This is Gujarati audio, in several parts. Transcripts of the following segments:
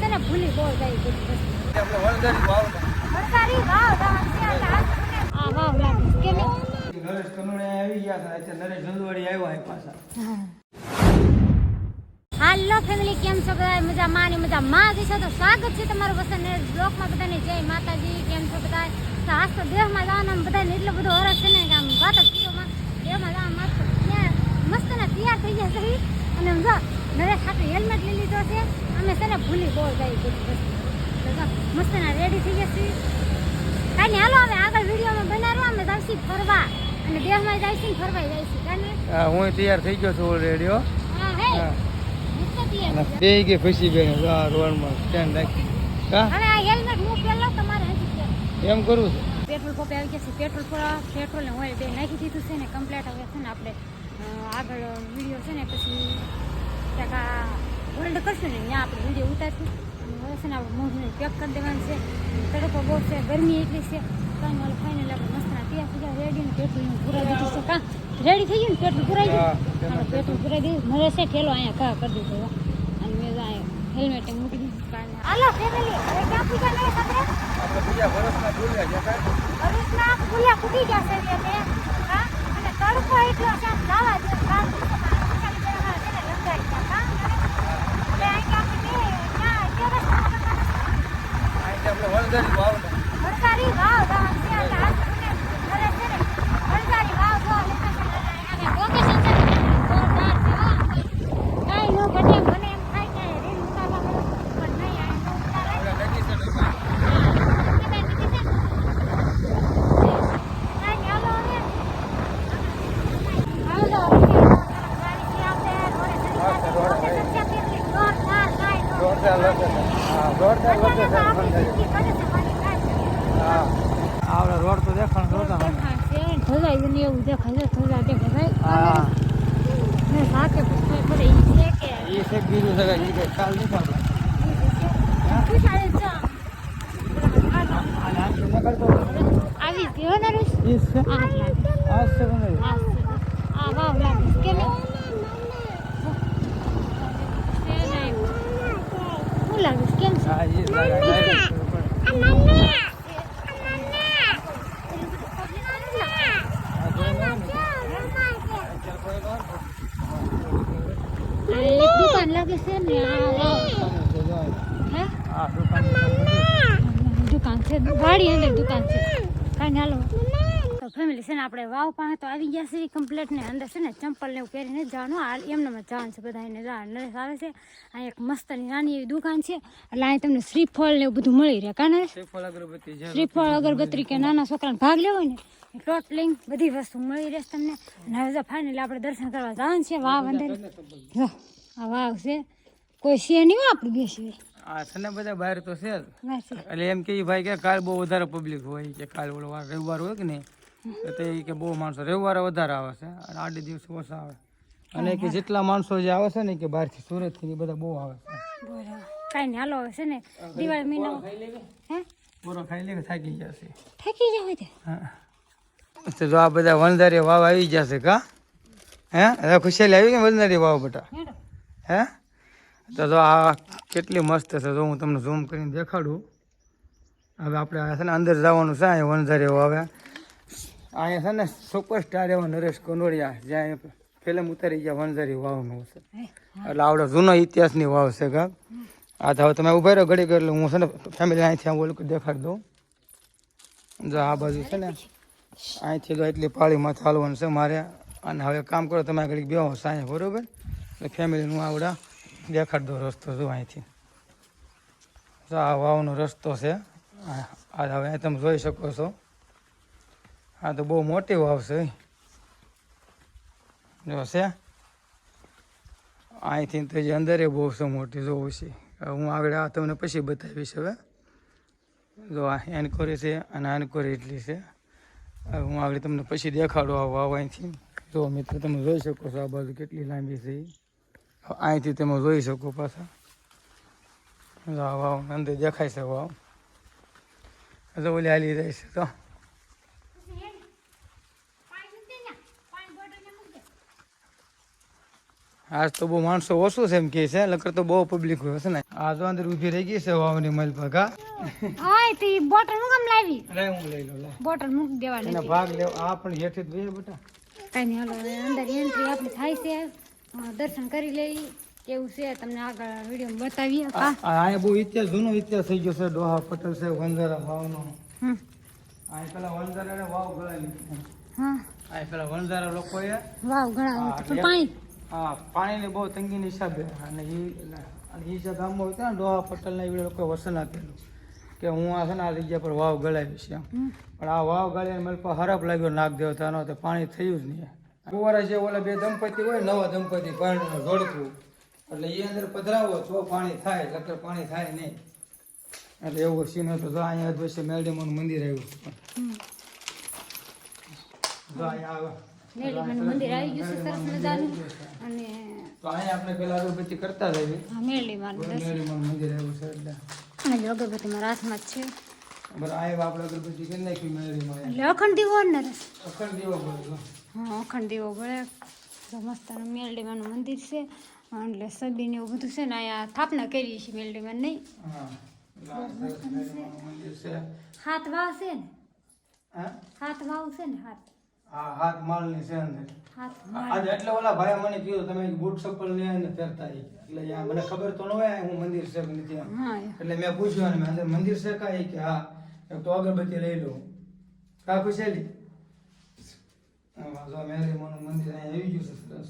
છે ને ભૂલી બહુ જાય બધી વસ્તુ. આપણે વણઝારી વાવમાં. સરકારી ભાવ જવાનું છે આ મને આ ભાવ લાગે છે. કે નરેશ કનોડિયા આવી ગયા હતા અત્યારે નરેશ જંદવાડી આવ્યા છે પાછા. હાલો ફેમિલી કેમ છો બધા? મજા માં ને મજા માં જ તો સ્વાગત છે તમારું વસન બ્લોકમાં બધાને. જય માતાજી કેમ છો બધા? તો આજ તો દેહમાં જવાનું બધાને એટલો બધો હરસ છે ને કે આમ વાત જ કીધોમાં દેહમાં જવા મસ્ત મસ્ત ને તૈયાર થઈ ગયા છે. અને નરેશ સાથે હેલ્મેટ લઈ લીધો છે. અમે છે ને ભૂલી બહુ જાય બધી વસ્તુ. મસ્ત ના રેડી થઈ ગયા છીએ. કાંઈ હાલો હવે આગળ વિડીયોમાં બનાવો. અમે જાવશી ફરવા. અને દેહમાં જઈશું ને ફરવા જાવશી કાંઈ? હું તૈયાર થઈ ગયો છું ઓલરેડી હો. બે કે ફસી આ રોડમાં સ્ટેન્ડ રાખી કા? હવે આ હેલ્મેટ હું પહેલો તમારે હજી એમ કરું છું. પેટ્રોલ પંપે આવી ગયા છે. પેટ્રોલ પર પેટ્રોલ ને ઓઇલ બે નાખી દીધું છે ને કમ્પ્લેટ હવે છે ને આપણે આગળ વીડિયો છે ને પછી ક્યાંક આ હોલ્ડ કરશું ને ત્યાં આપણે વીડિયો ઉતારશું. અને હવે છે ને આપણે મોઢું પેક કરી દેવાનું છે. તડકો બહુ છે ગરમી એટલી છે. કાંઈ વાળું ફાઇનલ આપણે મસ્તના તૈયાર થઈ ગયા રેડી ને પેટ્રોલ પુરાઈ દીધું છે. કાં? રેડી થઈ ગયું ને પેટલું પૂરાઈ ગયું? હાલો, પેટ્રોલ પુરાઈ દીધું. મારે છે ઠેલો અહીંયા ઘા કરી દીધો અને મેં અહીંયા હેલ્મેટ મૂકી દીધું. હાલો ફેમિલી હવે ક્યાં પૂજા નહીં સાથે આપણે? હરીશના ફૂલ્યા ફૂટી ગયા છે એટલે હા? અને તડકો એટલો છે આમ જવા કામ પછાડી જવા છે ને લંગાઈ ગયા કામ એટલે અહીં આપણે બે ત્યાં ટેરેસમાં કરવાના અહીંથી આપણે વણઝારી વાવમાં. છે. સરકારી ભાવ જવાનું છે એટલે આજ મને ઘરે છે ને સરકારી ભાવ જો location અને location છે ને જોરદાર છે હો. કાંઈ ન ઘટે મને એમ થાય કે રીલ ઉતારવા મળે પણ નહીં આ ન ઉતારાય. આપણે નજીક છે દુકાન. જોરદાર location. હા, જોરદાર location વણઝારી. હા. આપણે રોડ તો દેખાણ જોતા હોય. એવું દેખાય છે ધોધા દેખાય હા ને સાથે પૂછવું પડે ઈ છે કે એ છે બીજું છે કે ઈ કઈ ખ્યાલ નથી આપણને. પૂછાય છે અને આમ તો નીકળતો હોય. આવી ગયો ને રૂસ ઈ જ છે. આ લાગે આ જ છે વણઝારી. આ છે. આ વાવ લાગે છે કે નહીં? છે નહીં. શું લાગે છે? કેમ છે? હા, ઈ જ લાગે. direct ખબર પડે. આ જોઈ લો ને. અત્યારે કોઈ નો નથી. આ એક દુકાન લાગે છે ને આ વાવ. દુકાને છે, જો. હે? આ દુકાન દુકાન છે ગાડી અંદર દુકાન છે કાંઈ હાલો તો ફેમિલી છે ને આપણે વાવ પાસે તો આવી ગયા છે કમ્પ્લેટ ને અંદર છે ને ચંપલ ને એવું પહેરીને જવાનું. હાલ એમને જ જવાનું છે બધા એને નરેશ આવે છે. આ એક મસ્તની નાની એવી દુકાન છે. એટલે અહીં તમને શ્રીફળ ને એવું બધું મળી રહે કાને શ્રીફળ અગરબત્તી કે નાના છોકરાને ભાગ લેવો ને ટોટલિંગ બધી વસ્તુ મળી રહેશે તમને. અને હવે ફાઇનલી આપણે દર્શન કરવા જવાનું છે વાવ અંદર. આ વાવ છે. કોઈ છે નહીં આપણે બેસી આ છે ને બધા બહાર તો છે એટલે એમ કે ભાઈ કે કાલ બહુ વધારે પબ્લિક હોય કે કાલ ઓલો વાર રવિવાર હોય કે નહીં. તો કે બહુ માણસો રવિવારે વધારે આવે છે અને આડે દિવસે ઓછા આવે. અને કે જેટલા માણસો જે આવે છે ને કે બહારથી સુરતથી એ બધા બહુ આવે છે. કાંઈ નહીં હાલો છે ને? દિવાળી મહિનો હે? પૂરો ખાઈ લે થાકી જશે થાકી જાવ તે? હા. તો જો આ બધા વનધારી વાવ આવી જશે કા? હે? હવે ખુશીલી આવી કે વનધારી વાવ બટા હે? તો જો આ કેટલી મસ્ત છે. જો હું તમને ઝૂમ કરીને દેખાડું. હવે આપણે છે ને અંદર જવાનું છે અહીંયા વનઝારી હવે અહીંયા છે ને સુપરસ્ટાર એવા નરેશ કનોડિયા જ્યાં ફિલ્મ ઉતારી ગયા વણઝરી વાવનું છે. એટલે આવડો જૂનો ઇતિહાસની વાવ છે કા આ તો હવે તમે ઊભા રહ્યો ઘડી એટલે હું છે ને ફેમિલી અહીંથી આમ ઓલું દેખાડી દઉં. જો આ બાજુ છે ને અહીંથી તો એટલી પાળીમાં ચાલવાનું છે મારે. અને હવે કામ કરો તમે ઘડીક બેહો સાંજે બરોબર? એટલે ફેમિલીનું આવડા દેખાડ દો રસ્તો જો અહીંથી. જો આ વાવનો રસ્તો છે. આ હવે તમે જોઈ શકો છો. આ તો બહુ મોટી વાવ છે. જો છે. અહીંથી તો જે અંદર બહુ છે મોટી જોવું છે હું આગળ આ તમને પછી બતાવીશ હવે. જો આ એનકોરી છે અને એનકોરી એટલી છે. હું આગળ તમને પછી દેખાડું આ વાવ અહીંથી. જો મિત્રો, તમે જોઈ શકો છો આ બાજુ કેટલી લાંબી છે. અહીંથી તમે જોઈ શકો પાછા. જો આ અંદર દેખાય છે વાવ. જો ઓલી હાલી જાય છે તો. આજ તો બહુ માણસો ઓછું છે એમ કે છે લકર તો બહુ પબ્લિક હોય છે ને આ જો અંદર ઊભી રહી ગઈ છે વાવની મલ પર કા હા તે બોટલ હું કેમ લાવી લે હું લઈ લઉં લે બોટલ મૂકી દેવાની એના ભાગ લેવ આ પણ હેઠી જ જોઈએ બેટા કઈ નહીં હાલો હવે અંદર એન્ટ્રી આપણી થાય છે અ, દર્શન કરી લેવી કેવું છે તમને આગળ વીડિયો બતાવીએ હા આ અહીંયા બહુ ઇતિહાસ જૂનો ઇતિહાસ થઈ ગયો છે. ડોહા પટેલ છે વંજારા વાવનો. હમ. અહીં પેલા વંજારા વાવ ગળાવી હા. અહીં પેલા વંજારા લોકોએ વાવ ઘણા હા, પણ પાણી. હા પાણીની બહુ તંગીની હિસાબે. અને એ અને એ જે ગામમાં હતા ને ડોહા પટેલના એવડે લોકોએ વસન આપેલું. કે હું આ છે ને આ જગ્યા પર વાવ ગળાવીશ એમ. પણ આ વાવ ગાળીને મને પર હરફ લાગ્યો નાગ દેવતાનો તો પાણી થયું જ નહીં કુંવારા જે ઓલા બે દંપતી હોય નવા દંપતી પાણીનું જોડકું એટલે એ અંદર પધરાવો તો પાણી થાય લકર પાણી થાય નહીં. એટલે એવું સીન હતો તો અહીંયા અધવશ્ય મેલડીમાનું મંદિર આવ્યું. તો અહીંયા આવે. મેળીમાનું મંદિર આવી ગયું છે સરસ મજાનું. અને તો અહીંયા આપણે પેલા અગરબત્તી કરતા રહીએ હા મેળીમાનું દર્શન. મેલડીમાનું મંદિર આવ્યું છે એટલે. અને જો અગરબત્તી મારા હાથમાં જ છે. બરાબર અહીંયા આપણે અગરબત્તી કરી નાખી મેલડીમાં એટલે અખંડ દીવો ને રસ અખંડ દીવો બોલો હા અખંડ દીવો બળે તો મસ્ત મેલડીમાનું મંદિર છે. એટલે સબીને એવું બધું છે ને અહીંયા સ્થાપના કરી છે મેલડીમાં નહીં. હા એટલે આ સરસ મેલડીમાનું મંદિર છે. હાથ વાવ છે ને. હા? હાથ વાવ છે ને હાથ. હા હાથ માળની છે અંદર આજે એટલે ઓલા ભાઈ મને કીધું તમે બૂટ ચપ્પલ લે અને પહેરતા એટલે યા મને ખબર તો ન હોય હું મંદિર છે કે નથી એટલે મેં પૂછ્યું અને મેં અંદર મંદિર છે કાંઈ? કે હા. એક તો અગરબત્તી લઈ લઉં કા ખુશેલી?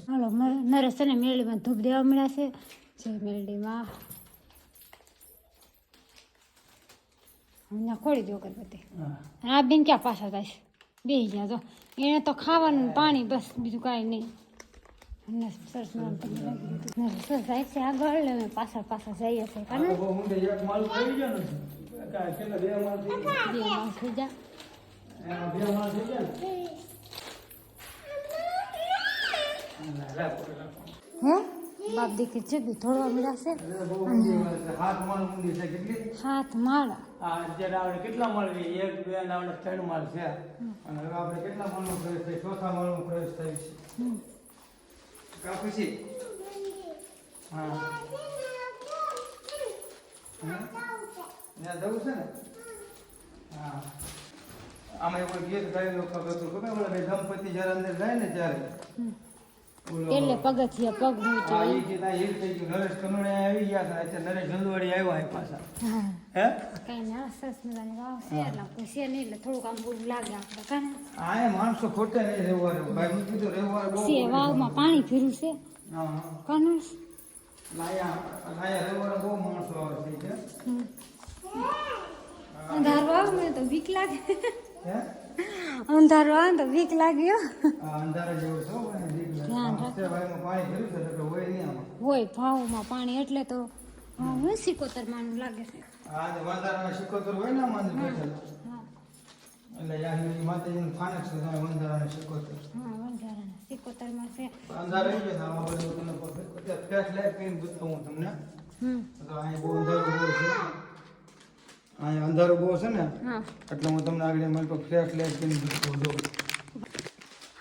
હાલો નરેશ છે ને મેળીમાં ધૂપ દેવા મળ્યા છે. જે અહીંયા ખોડી દો અગરબત્તી. આ બેન ક્યાં પાછા થાય છે? બેસી ગયા જો. એને તો ખાવાનું પાણી બસ બીજું કાંઈ નહીં. સરસ સરસ જાય છે આગળ અમે પાછળ પાછળ જઈએ છીએ. તો બે બે બે રાખો. હે બાપ દીકરી છે ધોળવા મળ્યા છે. હાથ માળ ઊંડી છે કેટલી? હાથ માળા. અત્યારે આપણે કેટલા માળ એક બે આપણે ત્રણ માળ છે. અને હવે આપણે કેટલા માળનો પ્રવેશ થાય? ચોથા માળનો પ્રવેશ થાય છે. કા પછી હા? ત્યાં જવું છે ને? હા. આમાં એવું ગીત ગાયેલું ખબર હતું. ખબર બે જયારે અંદર જાય ને ત્યારે. એટલે પગથિયા પગ હા, કનોડિયા આવી ગયા નરેશ જંદવાડી આવ્યા પાછા. હે. કઈ ના સસ મજાની વાવ છે એટલે પૂછે નહીં એટલે થોડુંક આમ બહુ લાગે આપણે કાને આ એ માણસો ખોટે નહીં રહેવારે. ભાઈ મેં કીધું રહેવારે બહુ છે વાવમાં પાણી ફીરું છે. હા હા. કાને લાયા લાયા રહેવારે બહુ માણસો આવે છે. અંધારું આવે મને તો બીક લાગે. હે? અંધારું આવે તો બીક લાગ્યો. અંધારા જેવો છો હો લાગે. ધ્યાન આ હપ્તે ભાઈમાં પાણી ભર્યું છે એટલે હોય નહીં આમાં. હોય ભાવમાં પાણી એટલે તો હા, હું સિકોતર માનું લાગે છે. આ જે વંધારાના સિકોતર હોય ને આમાં અંદર બેઠેલા. હા. એટલે યાર માતાજીનું સ્થાનક છે ત્યાં વંધારાના સિકોતર. હા વંજારાના સિકોતરમાં છે. અંધારા આવી ગયા આમાં બધું તમને અત્યારે ફ્લેશ લાઈટ કરીને બતાવું તમને. હમ. તો અહીંયા બહુ અંધારું બહુ છે. અહીંયા અંધારું બહુ છે ને હા. એટલે હું તમને આગળ મારી પાસે ફ્લેશ લાઈટ કરીને બતાવું જો.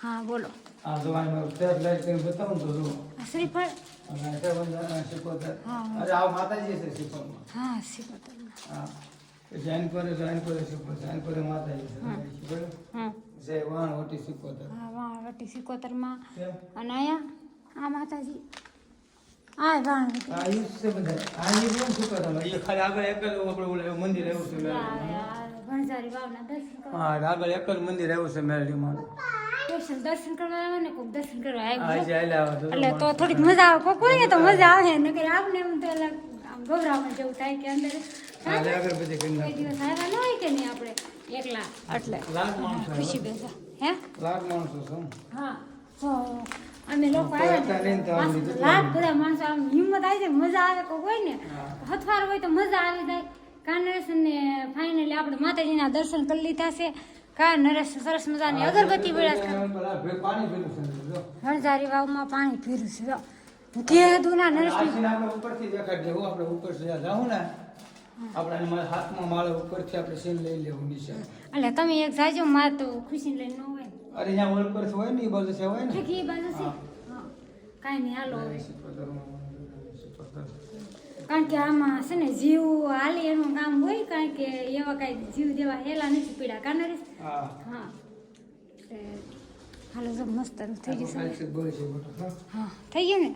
હા બોલો. આ જો અહીંયા ફ્લેશ લાઈટ કરીને બતાવું તો જો આ શ્રીફળ અને આ છે વંધારાના સિકોતર હા. અરે આ માતાજી છે સિકોતરમાં હા સિકોતરમાં હા જૈન કરે જૈન કરે સિકોતર જૈન કરે માતાજી છે બરાબર હા જય વાણ ઓટી સિકોતર હા વાણવટી સિકોતરમાં કેમ અને અહીંયા આ માતાજી આ વાણવટી આ ઈ છે બધા આ ઈ કેમ સિકોતર એ ખાલી આગળ એક જ આપણે ઓલું મંદિર આવ્યું છે ભણસારી વાવના દર્શન કરવા હા આગળ એક જ મંદિર આવ્યું છે મેરડીમાં દર્શન કરવા આવે ને કોઈ દર્શન કરવા આ આવ્યું આવે એટલે તો થોડીક મજા આવે. કોઈ હોય ને તો મજા આવે. નકર આપને એમ તો આમ ગભરામણ જેવું થાય કે અંદર. કોઈ દિવસ આવ્યા ન હોય કે નહીં આપણે? એકલા. એટલે. ખુશી બેસા. હે? લાખ માણસો છે હા. તો અમે લોકો આવ્યા ને. લાખ બધા માણસો આમ હિંમત આવી જાય મજા આવે કોઈ હોય ને. હથવાર હોય તો મજા આવી જાય. કા ને ફાઇનલી આપણે માતાજીના દર્શન કરી લીધા છે. કા નરેશ સરસ મજાની અગરબત્તી પાણી પીધું છે હણઝારી વાવમાં પાણી પીરું છે જો. કીધું ના નરેશ આપણે ઉપરથી દેખાડી દેવું આપણે ઉપર સુધી જાઉં ને આપણે હાથમાં માળે ઉપરથી આપણે સીન લઈ લેવું નીચે. એટલે તમે એક જાજો માર તો ખુશી લઈને ન હોય. અરે અહીંયા પર હોય ને એ બાજુ છે હોય ને. એ બાજુ છે હા. કાંઈ નહીં હાલો. કારણ કે આમાં છે ને જીવ હાલી એનું કામ હોય કારણ કે એવા કાંઈ જીવ દેવા હેલા નથી પીડા કાન નરેશ હા હાલો જો મસ્ત થઈ ગયું હા થઈ ગયું ને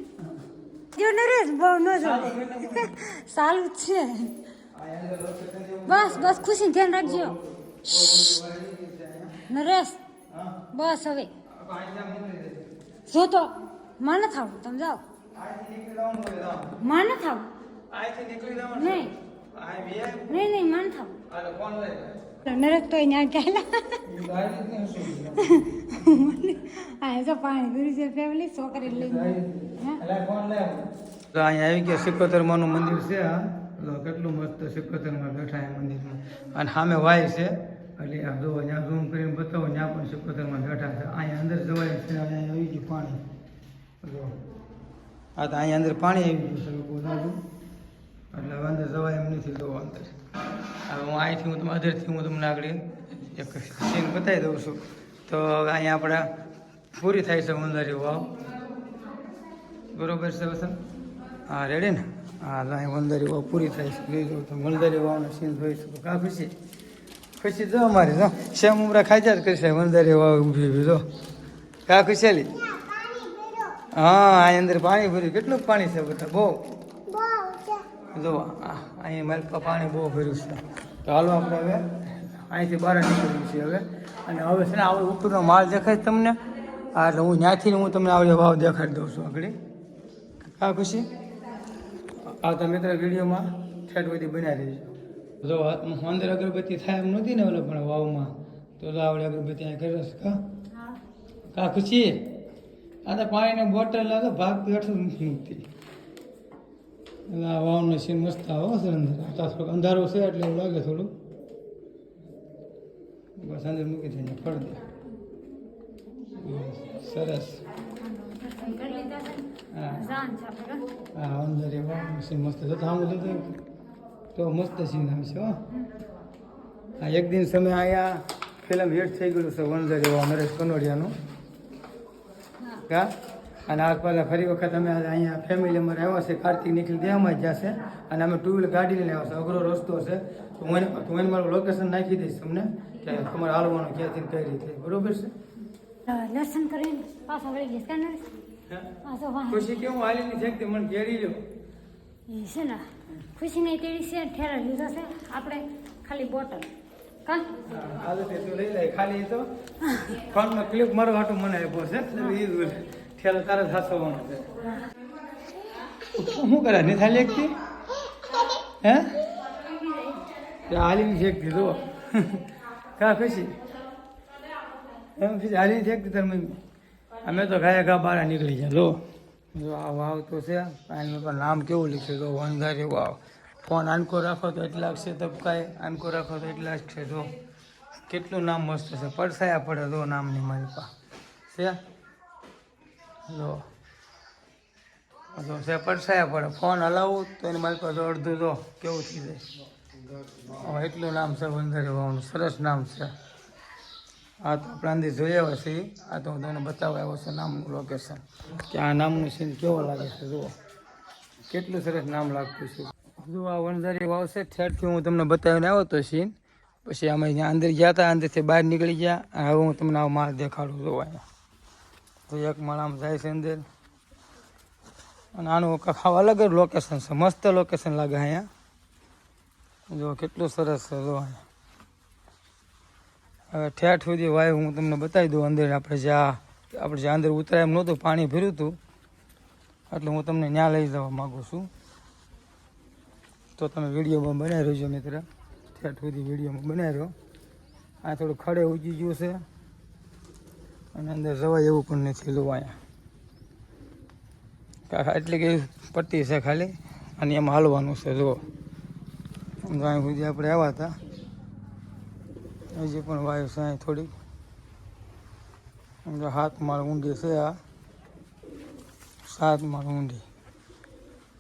જો નરેશ બહુ ન જો સારું છે બસ બસ ખુશી ધ્યાન રાખજો નરેશ બસ હવે જો તો માં ન થાવ તમે જાઓ માં ન થાવ નહીં. નહીં નહીં માં ન થાવ. નરેશ તો અહીંયા ગયેલા. આ તો પાણી પીરું છે ફેમિલી છોકરી લઈ હે. તો અહીંયા આવી ગયા સિકોતરમાનું મંદિર છે આ લો કેટલું મસ્ત સિકોતરમાં બેઠા એ મંદિરમાં. અને સામે વાય છે. એટલે આ જો અહીંયા ઝૂમ કરીને બતાવો ત્યાં પણ સિકોતરમાં બેઠા છે. અહીંયા અંદર જવાય છે અહીંયા આવી ગયું પાણી. જો આ તો અહીંયા અંદર પાણી આવી ગયું છે લોકો એટલે વાંધો જવાય એમ નથી જો અંદર હવે હું અહીંથી હું તમને અધરથી હું તમને આગળ એક સીન બતાવી દઉં છું. તો અહીંયા આપણે પૂરી થાય છે વંદારી વાવ. બરોબર છે વસન હા રેડી ને? હા અહીં વંદારી વાવ પૂરી થાય છે. જોઈ જાઉં તો વંદારી વાવનો સીન જોઈ શકો. કા ખુશી? ખુશી જો અમારી, જો. સેમ ઉમરા ખાજા જ કરશે વંદારી વાવ ઊભી ઊભી જો. કા ખુશેલી હા અહીં અંદર પાણી ભર્યું. કેટલું પાણી છે બધા? બહુ. જો આ અહીં મલકા પાણી બહુ ભર્યું છે. તો હાલો આપણે હવે અહીંથી બહાર નીકળ્યું છે હવે. અને હવે છે ને આવડે ઉપરનો માલ દેખાય તમને? હા એટલે હું ત્યાંથી હું તમને આવડે ભાવ દેખાડી દઉં છું આગળ. હા ખુશી? આવતા મિત્ર વિડીયોમાં ઠેઠ બધી બનાવી દેજો જો અંદર અગરબત્તી થાય એમ નહોતી ને ઓલો પણ વાવમાં. તો આવડે અગરબત્તી અહીં કર્યો છે કા? કા ખુશી? આ તો પાણીની બોટલ લાગે ભાગ નથી. એટલે આ વાવનો સીન મસ્ત આવો છે અંદર અંધારો છે એટલે એવું લાગે થોડું બસ અંદર મૂકી દઈને ફળ દે. સરસ. હા હા અંદર એ વાવનો સીન મસ્ત તો આમ તો તો મસ્ત સીન આવશે હો. હા, એક દિન સમય અહીંયા ફિલ્મ હિટ થઈ ગયું છે વણઝર એવા નરેશ કનોડિયાનું. કા અને આ પહેલાં ફરી વખત અમે આજે અહીંયા ફેમિલી અમારે આવ્યા છે કાર્તિક નિખિલ દેવામાં જ જશે. અને અમે ટુ વ્હીલર ગાડી લઈને આવ્યા છે અઘરો રસ્તો છે. તો હું હું એને મારું લોકેશન નાખી દઈશ તમને કે તમારે હાલવાનું ક્યાંથી કઈ રીતે. બરોબર છે? દર્શન કરીને પાછા વળી પાછો વાહ ખુશી કેવું હાલીની છે કે મને ઘેરી લો એ છે ને ખુશી નહીં તેડી છે ઠેરા લીધો છે. આપણે ખાલી બોટલ. કા? હાલો તે તું લઈ લે ખાલી તો. ફોનમાં ક્લિપ મારો હાટું મને આપ્યો છે એ ઠેલો તારે સાચવવાનો છે. શું કરે નહીં થાય એકથી? હે? હાલી છે એકથી જો કા ખુશી? એમ ખુશી હાલીની છે એકથી તાર મમ્મી. અમે તો ગાયા ઘા બહાર નીકળી ગયા. લો. જો આ વાવ તો છે. આનું પણ નામ કેવું લખ્યું? તો વણગાર એવું આવ ફોન આનકો રાખો તો એટલા છે તો કાંઈ આનકો રાખો તો એટલા જ છે જો કેટલું નામ મસ્ત છે. પડસાયા પડે જો નામની માલિકા છે? જો. જો છે પડસાયા પડે. ફોન હલાવું તો એની મારી પાસે અડધું જો. કેવું થઈ જાય? એટલું નામ છે વંધારી વાવનું સરસ નામ છે. આ તો આપણે આવ્યા છે. આ તો હું તમને બતાવવા આવ્યો છું નામનું લોકેશન કે આ નામનું સીન કેવો લાગે છે, જુઓ. કેટલું સરસ નામ લાગતું છે. જો આ વણઝારી વાવ છે ઠેરથી હું તમને બતાવીને આવ્યો તો સીન પછી અમે અંદર ગયા હતા, અંદરથી બહાર નીકળી ગયા. હવે હું તમને આ માલ દેખાડું જોવા અહીંયા. તો એક માળામાં જાય છે અંદર. અને આનું કાંઈક અલગ જ લોકેશન છે. મસ્ત લોકેશન લાગે અહીંયા. જો કેટલું સરસ છે, જો હવે ઠેઠ સુધી વાય હું તમને બતાવી દઉં અંદર. આપણે જ્યાં આપણે જ્યાં અંદર ઉતરાય એમ નહોતું, પાણી ભર્યું હતું. એટલે હું તમને ત્યાં લઈ જવા માગું છું. તો તમે વિડીયોમાં બનાવી રહ્યો છો મિત્ર. ઠેઠ સુધી વિડીયોમાં બનાવી રહ્યો. આ થોડું ખડે ઉજી ગયું છે. અને અંદર જવાય એવું પણ નથી લો અહીંયા. એટલી કે પટ્ટી છે ખાલી, અને એમાં હાલવાનું છે, જુઓ. અહીં સુધી આપણે આવ્યા હતા. હજી પણ વાયુ છે અહીં સમજો હાથ માળ ઊંડી છે આ. સાત માળ ઊંડી.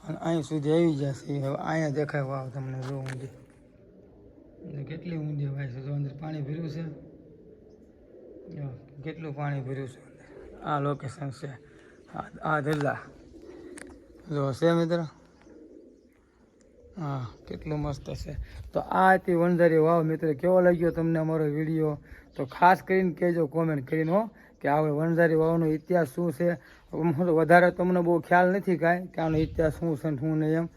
અને અહીં સુધી આવી જશે હવે અહીંયા દેખાય વાવ તમને જો ઊંડી. કેટલી ઊંડી વાય છે, જો અંદર પાણી ભર્યું છે. કેટલું પાણી ભર્યું છે? આ લોકેશન છે. આ ધજા જો છે મિત્ર? હા, કેટલું મસ્ત છે. તો આ હતી વણઝારી. વાવ મિત્ર, કેવો લાગ્યો તમને અમારો વીડિયો? તો ખાસ કરીને કહેજો કોમેન્ટ કરીને હો, કે આ વણઝારી વાવનો ઇતિહાસ શું છે? વધારે તમને બહુ ખ્યાલ નથી કાંઈ, કે આનો ઇતિહાસ શું છે શું નહીં એમ.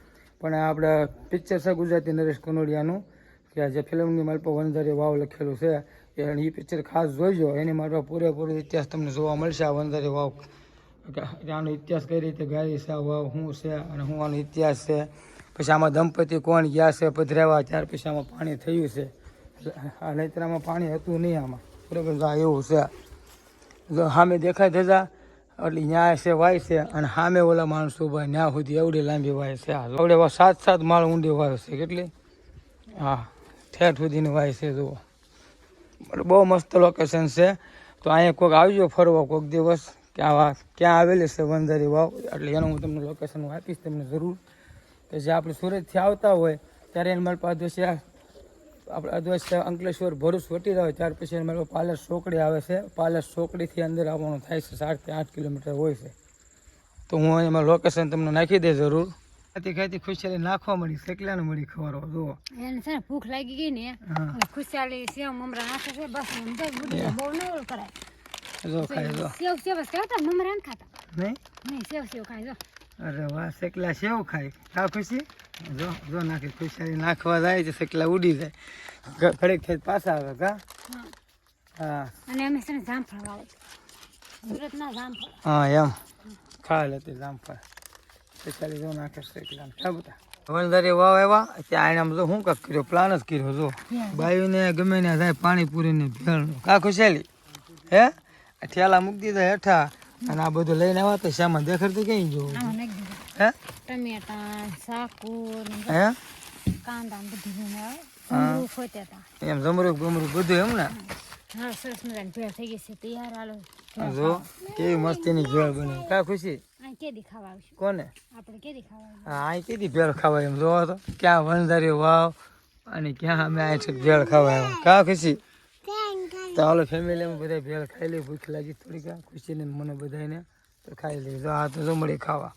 પણ આપણે પિક્ચર છે ગુજરાતી નરેશ કનોડિયાનું, કે આ જે ફિલ્મની માલ પર વણઝારી વાવ લખેલું છે. એ પિક્ચર ખાસ જોઈજો એની માટે પૂરેપૂરો ઇતિહાસ તમને જોવા મળશે. આ વંદરે વાવ આનો ઇતિહાસ કઈ રીતે ગાય છે વાવ શું છે અને શું આનો ઇતિહાસ છે. પછી આમાં દંપતી કોણ ગયા છે, પધરાવા, ત્યાર પછી આમાં પાણી થયું છે. આ લેતરામાં પાણી હતું નહીં આમાં. બરાબર? આ એવું છે. જો સામે દેખાય થતા એટલે ન્યાય છે, વાય છે, અને સામે ઓલા માણસો ભાઈ ન્યા સુધી એવડી લાંબી વાય છે. એવડે સાત સાત માળ ઊંડી વાય છે. કેટલી? હા, ઠેઠ સુધીની વાય છે, જુઓ. બહુ મસ્ત લોકેશન છે. તો અહીંયા કોઈક આવજો ફરવા કોઈક દિવસ. ક્યાં ક્યાં આવેલી છે વંજારી વાવ? એટલે એનું હું તમને લોકેશન હું આપીશ તમને જરૂર. કે જે આપણે સુરતથી આવતા હોય, ત્યારે એને મારી પાસે આપણે અધવશ્ય અંકલેશ્વર ભરૂચ વટી રહ્યા હોય ત્યાર પછી એને મારી પાલસ ચોકડી આવે છે. પાલસ ચોકડીથી અંદર આવવાનું થાય છે સાતથી આઠ કિલોમીટર હોય છે. તો હું એમાં લોકેશન તમને નાખી દે જરૂર. ખાતી ખાતી ખુશાલી નાખવા મળી શેકલાને મળી ખવારો જો એને છે ને ભૂખ લાગી ગઈ ને ખુશાલી સેવ મમરા નાખે છે બસ એમ જાય બુડી બહુ ન કરાય. જો ખાય જો. સેવ સેવ ખાતા મમરા ન ખાતા. નહીં? નહીં સેવ સેવ ખાય જો. અરે વાહ શેકલા સેવ ખાય. ખા ખુશી? જો જો નાખે ખુશાલી નાખવા જાય છે શેકલા ઉડી જાય. ઘડીક ખેત પાછા આવે કા હા. હા. અને અમે છે ને જામફળ વાવે સુરતના જામફળ. હા એમ. ખાય લેતી જામફળ. શેકાલી જો નાખે શેકલા ખા બધા વનધારી વાવ આવ્યા. ત્યાં એને આમ શું કાંક કર્યો? પ્લાન જ કર્યો જો. બાયુને ગમે ને થાય પાણી ભેળ ભેળનું. કા ખુશાલી? હે? ઠેલા મૂકી દીધા હેઠા. અને આ બધું લઈને આવ્યા તો શામાં દેખાડતું કઈ જોવું હે? ટમેટા સાકુ ને હે? કાંદા ને બધું હતા. એમ જમરૂક બમરૂક બધું એમ ને? હા સરસ મજાની ભેળ થઈ ગઈ છે. તૈયાર હાલો. જો કેવી મસ્તીની ભેળ બની. કા ખુશી? કેદી કોને? કેદી ભેળ એમ જોવો તો ક્યાં વણધારી વાવ અને ક્યાં અમે અહીં છેક ભેળ ખાવા આવ્યા? કા ખુશી? તો હાલો ફેમિલીમાં બધા ભેળ ખાઈ લઈ ભૂખ લાગી થોડીક આ ખુશીને મને બધાને તો ખાઈ લઈ જો આ તો જો મળી ખાવા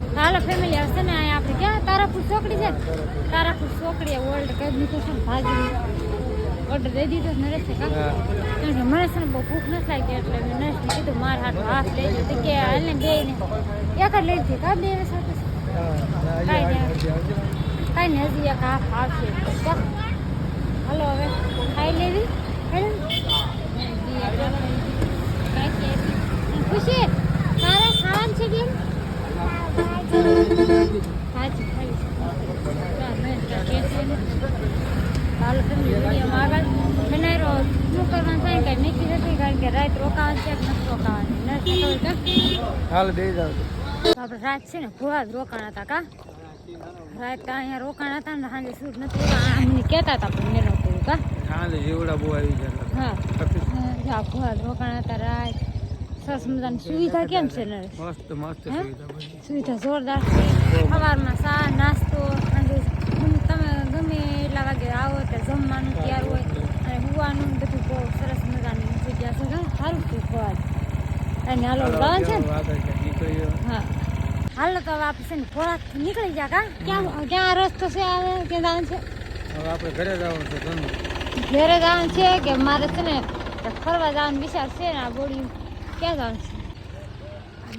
હાલો ફેમિલી આવશે ને અહીંયા આપણે ક્યાં? તારાપુર ચોકડી છે? તારાપુર ચોકડી ઓલ્ડ કરી દીધું ભાજી ઓર્ડર દઈ દીધો છે નરેશ કા કે મને છે ને બહુ ભૂખ નથી લાગી એટલે મેં નરેશને કીધું મારા હાથ હાથ લઈ લો તો કે હાલને બે ને. એક જ લઈ કા બે સાથે કાંઈ નહીં હજી એક હાફ આવશે. હાલો હવે, ખાઈ લેવી? ખુશી, તારે ખાવાનું છે બેન? હાજી ખાઈ હાલો વિડીયોમાં આગળ બનાવ્યો શું કરવાનું થાય કાંઈ નક્કી નથી કારણ કે રાત રોકાવાનું છે કે નથી રોકાવાનું નથી ખબર હાલ બે જાવ આપણે રાત છે ને ભુવા જ રોકાણા હતા કા? રાત કા અહીંયા રોકાણ હતા ને સાંજે શૂટ નથી અમને કહેતા હતા પણ મેં નહોતું કા? હા જીવડા બહુ આવી ગયા હા. જા ભુવા જ હતા રાત. સરસ મજાની સુવિધા કેમ છે ને મસ્ત મસ્ત સુવિધા સુવિધા જોરદાર છે. સવારમાં સા નાસ્તો સાંજે ગમે- તમે ગમે એટલા વાગે આવો તો જમવાનું તૈયાર હોય. અને હુવાનું બધું બહુ સરસ મજાની જગ્યા છે. સારું છે ભુવા અને હાલો જવાનું છે હા. હાલો તો હવે આપણે છે ને ખોરાક નીકળી જા કા? ક્યાં ક્યાં રસ્તો છે આવે ક્યાં જવાનું છે? હવે આપણે ઘરે જવાનું છે ઘરનું. ઘરે જવાનું છે કે મારે છે ને ફરવા જવાનો વિચાર છે ને આ બોડી? ક્યાં જવાનું છે?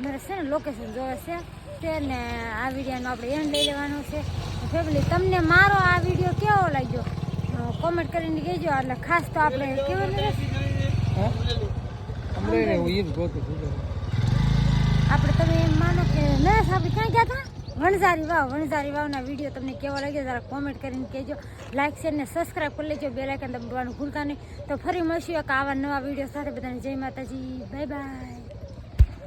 મારે છે ને લોકેશન જોવે છે. તે ને આ વિડીયોનો આપણે એન્ડ લઈ લેવાનું છે. ફેમિલી તમને મારો આ વીડિયો કેવો લાગ્યો? કોમેન્ટ કરીને કહેજો. એટલે ખાસ તો આપણે કેવું આપણે તમે એમ માનો કે નરેશ આપણે ક્યાં ગયા હતા વણઝારી વાવ વણઝારી વાવના વીડિયો તમને કેવો લાગ્યો? જરા કોમેન્ટ કરીને કહેજો. લાઇક શેર ને સબસ્ક્રાઈબ કરી લેજો. બે લાઇકન દબાવવાનું ભૂલતા નહીં. તો ફરી મળશું એક આવા નવા વીડિયો સાથે. બધાને જય માતાજી. Bye bye